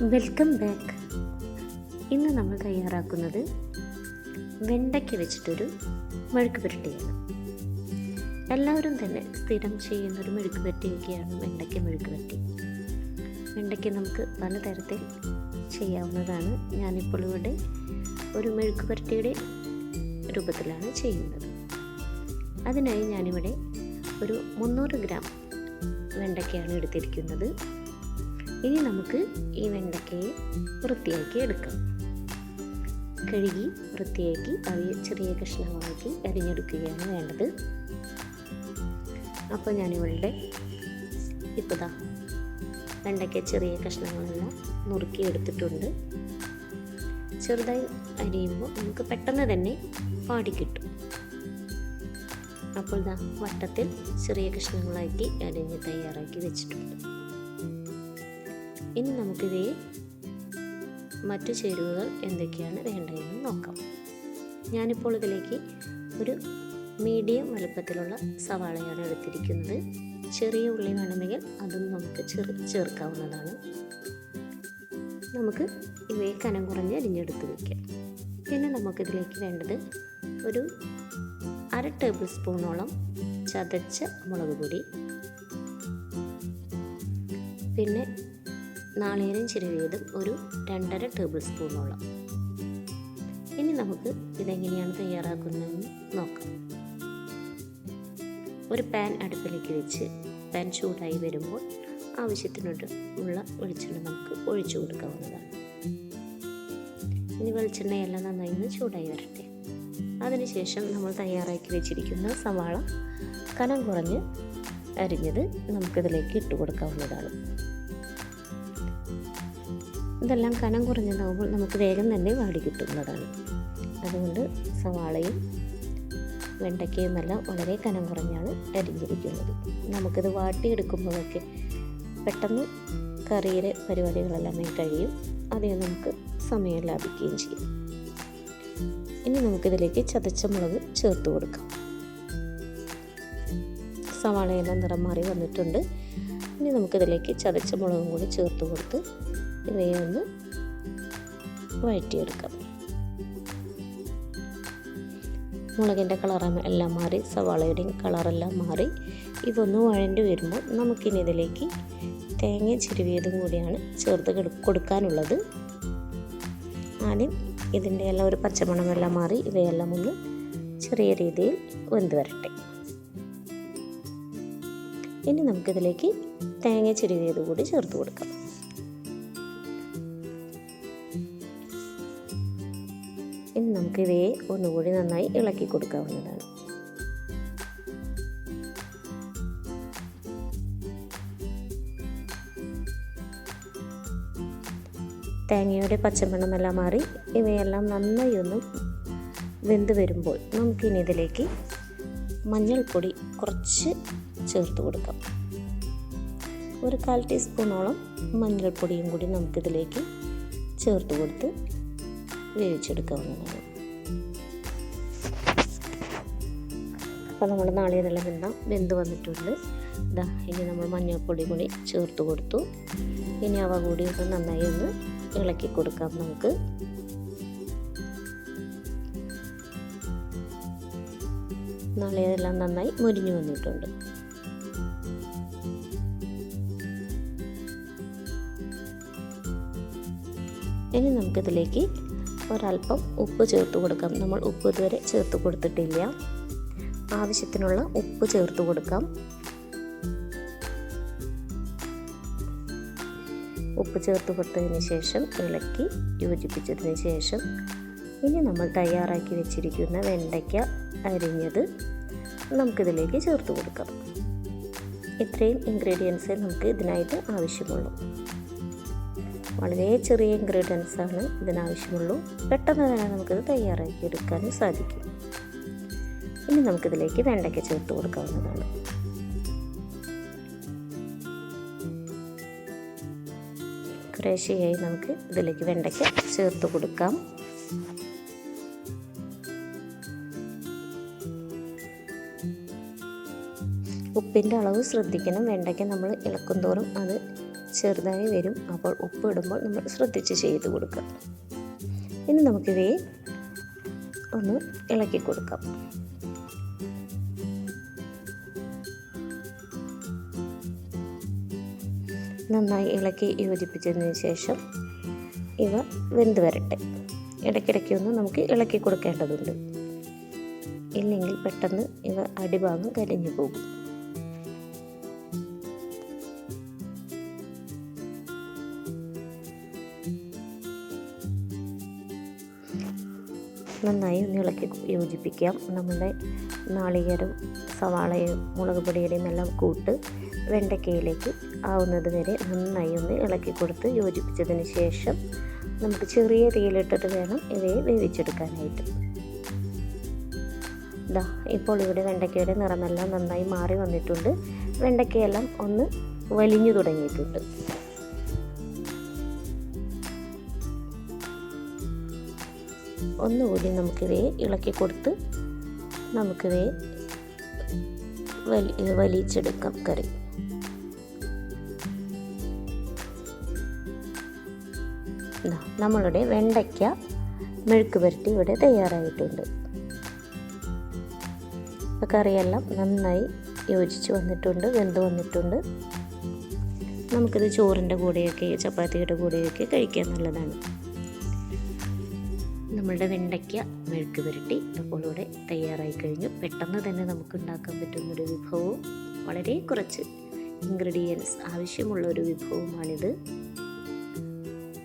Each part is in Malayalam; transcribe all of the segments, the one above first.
വെൽക്കം ബാക്ക് ഇന്ന് നമ്മൾ തയ്യാറാക്കുന്നത് വെണ്ടയ്ക്ക് വെച്ചിട്ടൊരു മെഴുക്ക് പുരട്ടിയാണ്. എല്ലാവരും തന്നെ സ്ഥിരം ചെയ്യുന്നൊരു മെഴുക്ക് പുരട്ടിയൊക്കെയാണ് വെണ്ടയ്ക്ക മെഴുക്ക് പുരട്ടി. വെണ്ടയ്ക്ക നമുക്ക് പലതരത്തിൽ ചെയ്യാവുന്നതാണ്. ഞാനിപ്പോൾ ഇവിടെ ഒരു മെഴുക്ക് പുരട്ടിയുടെ രൂപത്തിലാണ് ചെയ്യുന്നത്. അതിനായി ഞാനിവിടെ ഒരു മുന്നൂറ് ഗ്രാം വെണ്ടയ്ക്കയാണ് എടുത്തിരിക്കുന്നത്. ഇനി നമുക്ക് ഈ വെണ്ടയ്ക്കയെ വൃത്തിയാക്കി എടുക്കാം. കഴുകി വൃത്തിയാക്കി അവയെ ചെറിയ കഷ്ണങ്ങളാക്കി അരിഞ്ഞെടുക്കുകയാണ് വേണ്ടത്. അപ്പോൾ ഞാനിവളുടെ ഇപ്പതാ വെണ്ടയ്ക്ക ചെറിയ കഷ്ണങ്ങളെല്ലാം നുറുക്കി എടുത്തിട്ടുണ്ട്. ചെറുതായി അരിയുമ്പോൾ നമുക്ക് പെട്ടെന്ന് തന്നെ പാടി കിട്ടും. അപ്പോൾ ദാ വട്ടത്തിൽ ചെറിയ കഷ്ണങ്ങളാക്കി അരിഞ്ഞ് തയ്യാറാക്കി വെച്ചിട്ടുണ്ട്. ഇനി നമുക്കിതേ മറ്റു ചേരുവകൾ എന്തൊക്കെയാണ് വേണ്ടതെന്ന് നോക്കാം. ഞാനിപ്പോൾ ഇതിലേക്ക് ഒരു മീഡിയം വലുപ്പത്തിലുള്ള സവാളയാണ് എടുത്തിരിക്കുന്നത്. ചെറിയ ഉള്ളി വേണമെങ്കിൽ അതും നമുക്ക് ചെറു ചേർക്കാവുന്നതാണ്. നമുക്ക് ഇവയെ കനം കുറഞ്ഞ് അരിഞ്ഞെടുത്ത് വയ്ക്കാം പിന്നെ നമുക്കിതിലേക്ക് വേണ്ടത് ഒരു അര ടേബിൾ സ്പൂണോളം ചതച്ച മുളക് പൊടി. പിന്നെ നാളികേരം ചിരവിയതും ഒരു രണ്ടര ടേബിൾ സ്പൂണോളം ഇനി നമുക്ക് ഇതെങ്ങനെയാണ് തയ്യാറാക്കുന്നതെന്ന് നോക്കാം. ഒരു പാൻ അടുപ്പിലേക്ക് വെച്ച് പാൻ ചൂടായി വരുമ്പോൾ ആവശ്യത്തിനോട് ഉള്ള വെളിച്ചെണ്ണ നമുക്ക് ഒഴിച്ചു കൊടുക്കാവുന്നതാണ്. ഇനി വെളിച്ചെണ്ണയെല്ലാം നന്നായി ഒന്ന് ചൂടായി വരട്ടെ. അതിനുശേഷം നമ്മൾ തയ്യാറാക്കി വെച്ചിരിക്കുന്ന സവാള കനം കുറഞ്ഞ് അരിഞ്ഞത് നമുക്കിതിലേക്ക് ഇട്ട് കൊടുക്കാവുന്നതാണ്. ഇതെല്ലാം കനം കുറഞ്ഞതാകുമ്പോൾ നമുക്ക് വേഗം തന്നെ വാടി കിട്ടുന്നതാണ്. അതുകൊണ്ട് സവാളയും വെണ്ടയ്ക്കയും എല്ലാം വളരെ കനം കുറഞ്ഞാണ് അരിഞ്ഞിരിക്കുന്നത്. നമുക്കിത് വാട്ടിയെടുക്കുമ്പോഴൊക്കെ പെട്ടെന്ന് കറിയിലെ പരിപാടികളെല്ലാം കഴിയും. അതിന് നമുക്ക് സമയം ലാഭിക്കുകയും ചെയ്യും. ഇനി നമുക്കിതിലേക്ക് ചതച്ച മുളക് ചേർത്ത് കൊടുക്കാം. സവാളയെല്ലാം നിറം മാറി വന്നിട്ടുണ്ട്. ഇനി നമുക്കിതിലേക്ക് ചതച്ച മുളകും കൂടി ചേർത്ത് കൊടുത്ത് ഇവയെ ഒന്ന് വഴറ്റിയെടുക്കാം. മുളകിന്റെ കളറ് എല്ലാം മാറി സവാളയുടെയും കളറെല്ലാം മാറി. ഇതൊന്ന് വഴണ്ടി വരുമ്പോൾ നമുക്കിനി ഇതിലേക്ക് തേങ്ങ ചിരുവിയതും കൂടിയാണ് ചേർത്ത് കൊടുക്കാനുള്ളത്. ആദ്യം ഇതിന്റെ എല്ലാം ഒരു പച്ചമണമെല്ലാം മാറി ഇവയെല്ലാം ഒന്ന് ചെറിയ രീതിയിൽ വെന്ത് വരട്ടെ. ഇനി നമുക്കിതിലേക്ക് തേങ്ങ ചിരുവിയത് കൂടി ചേർത്ത് കൊടുക്കാം. നമുക്ക് ഇവയെ ഒന്നുകൂടി നന്നായി ഇളക്കി കൊടുക്കാവുന്നതാണ്. തേങ്ങയുടെ പച്ചമണമെല്ലാം മാറി ഇവയെല്ലാം നന്നായി ഒന്ന് വെന്ത് വരുമ്പോൾ നമുക്കിനി ഇതിലേക്ക് മഞ്ഞൾപ്പൊടി കുറച്ച് ചേർത്ത് കൊടുക്കാം. ഒരു കാൽ ടീസ്പൂണോളം മഞ്ഞൾപ്പൊടിയും കൂടി നമുക്കിതിലേക്ക് ചേർത്ത് കൊടുത്ത് വേവിച്ചെടുക്കാവുന്നതാണ്. അപ്പോൾ നമ്മൾ നാളികേരെല്ലാം വെന്ത വെന്ത് വന്നിട്ടുണ്ട്. ഇതാ ഇനി നമ്മൾ മഞ്ഞൾപ്പൊടി കൂടി ചേർത്ത് കൊടുത്തു. ഇനി അവ കൂടി ഒന്ന് നന്നായി ഒന്ന് ഇളക്കി കൊടുക്കാം നമുക്ക്. നാളികേരെല്ലാം നന്നായി മുരിഞ്ഞു വന്നിട്ടുണ്ട്. ഇനി നമുക്കിതിലേക്ക് ഒരല്പം ഉപ്പ് ചേർത്ത് കൊടുക്കാം. നമ്മൾ ഉപ്പ് ഇതുവരെ ചേർത്ത് കൊടുത്തിട്ടില്ല. ആവശ്യത്തിനുള്ള ഉപ്പ് ചേർത്ത് കൊടുക്കാം. ഉപ്പ് ചേർത്ത് കൊടുത്തതിന് ശേഷം ഇളക്കി യോജിപ്പിച്ചതിന് ശേഷം ഇനി നമ്മൾ തയ്യാറാക്കി വെച്ചിരിക്കുന്ന വെണ്ടയ്ക്ക അരിഞ്ഞത് നമുക്കിതിലേക്ക് ചേർത്ത് കൊടുക്കാം. ഇത്രയും ഇൻഗ്രീഡിയൻസേ നമുക്ക് ഇതിനായിട്ട് ആവശ്യമുള്ളൂ. വളരെ ചെറിയ ഇൻഗ്രീഡിയൻസ് ആണ് ഇതിനാവശ്യമുള്ളൂ. പെട്ടെന്ന് തന്നെ നമുക്കിത് തയ്യാറാക്കി എടുക്കാനും സാധിക്കും. ഇനി നമുക്കിതിലേക്ക് വെണ്ടയ്ക്ക ചേർത്ത് കൊടുക്കാവുന്നതാണ്. കുറേശ്ശെയായി നമുക്ക് ഇതിലേക്ക് വെണ്ടയ്ക്ക ചേർത്ത് കൊടുക്കാം. ഉപ്പിന്റെ അളവ് ശ്രദ്ധിക്കണം. വെണ്ടയ്ക്ക നമ്മൾ ഇളക്കും തോറും അത് ചെറുതായി വരും. അപ്പോൾ ഉപ്പ് ഇടുമ്പോൾ നമ്മൾ ശ്രദ്ധിച്ച് ചെയ്ത് കൊടുക്കുക ഇനി നമുക്കിവയെ ഒന്ന് ഇളക്കി കൊടുക്കാം. നന്നായി ഇളക്കി യോജിപ്പിച്ചതിന് ശേഷം ഇവ വെന്ത് വരട്ടെ. ഇടയ്ക്കിടയ്ക്ക് ഒന്ന് നമുക്ക് ഇളക്കി കൊടുക്കേണ്ടതുണ്ട്. ഇല്ലെങ്കിൽ പെട്ടെന്ന് ഇവ അടിഭാഗം കരിഞ്ഞു പോകും. നന്നായി ഒന്ന് ഇളക്കി യോജിപ്പിക്കാം. നമ്മുടെ നാളികേരം സവാളയും മുളക് പൊടിയുടെയും എല്ലാം കൂട്ട് വെണ്ടയ്ക്കയിലേക്ക് ആവുന്നത് വരെ നന്നായി ഒന്ന് ഇളക്കി കൊടുത്ത് യോജിപ്പിച്ചതിന് ശേഷം നമുക്ക് ചെറിയ തീയിലിട്ടിട്ട് വേണം ഇവയെ വേവിച്ചെടുക്കാനായിട്ട്. ഇതാ ഇപ്പോൾ ഇവിടെ വെണ്ടയ്ക്കയുടെ നിറമെല്ലാം നന്നായി മാറി വന്നിട്ടുണ്ട്. വെണ്ടയ്ക്കയെല്ലാം ഒന്ന് വലിഞ്ഞു തുടങ്ങിയിട്ടുണ്ട്. ഒന്നുകൂടി നമുക്കിവയെ ഇളക്കി കൊടുത്ത് നമുക്കിവയെ വലി വലിച്ചെടുക്കാം കറി. നമ്മളുടെ വെണ്ടയ്ക്ക മെഴുക്ക് പുരട്ടി ഇവിടെ തയ്യാറായിട്ടുണ്ട്. കറിയെല്ലാം നന്നായി യോജിച്ച് വന്നിട്ടുണ്ട് വെന്ത് വന്നിട്ടുണ്ട്. നമുക്കിത് ചോറിന്റെ കൂടെയൊക്കെ ചപ്പാത്തിയുടെ കൂടെയൊക്കെ കഴിക്കാൻ നല്ലതാണ്. നമ്മളുടെ വെണ്ടയ്ക്ക മെഴുക്ക് പുരട്ടി അപ്പോൾ ഇവിടെ തയ്യാറായി കഴിഞ്ഞു. പെട്ടെന്ന് തന്നെ നമുക്ക് ഉണ്ടാക്കാൻ പറ്റുന്നൊരു വിഭവവും വളരെ കുറച്ച് ഇൻഗ്രീഡിയൻസ് ആവശ്യമുള്ള ഒരു വിഭവമാണിത്.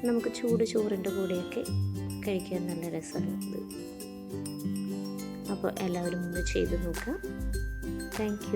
നമുക്ക് ചൂട് ചോറിന്റെ കൂടെയൊക്കെ കഴിക്കാൻ നല്ല രസമാണ് അപ്പോൾ എല്ലാവരും ഒന്ന് ചെയ്ത് നോക്കാം താങ്ക്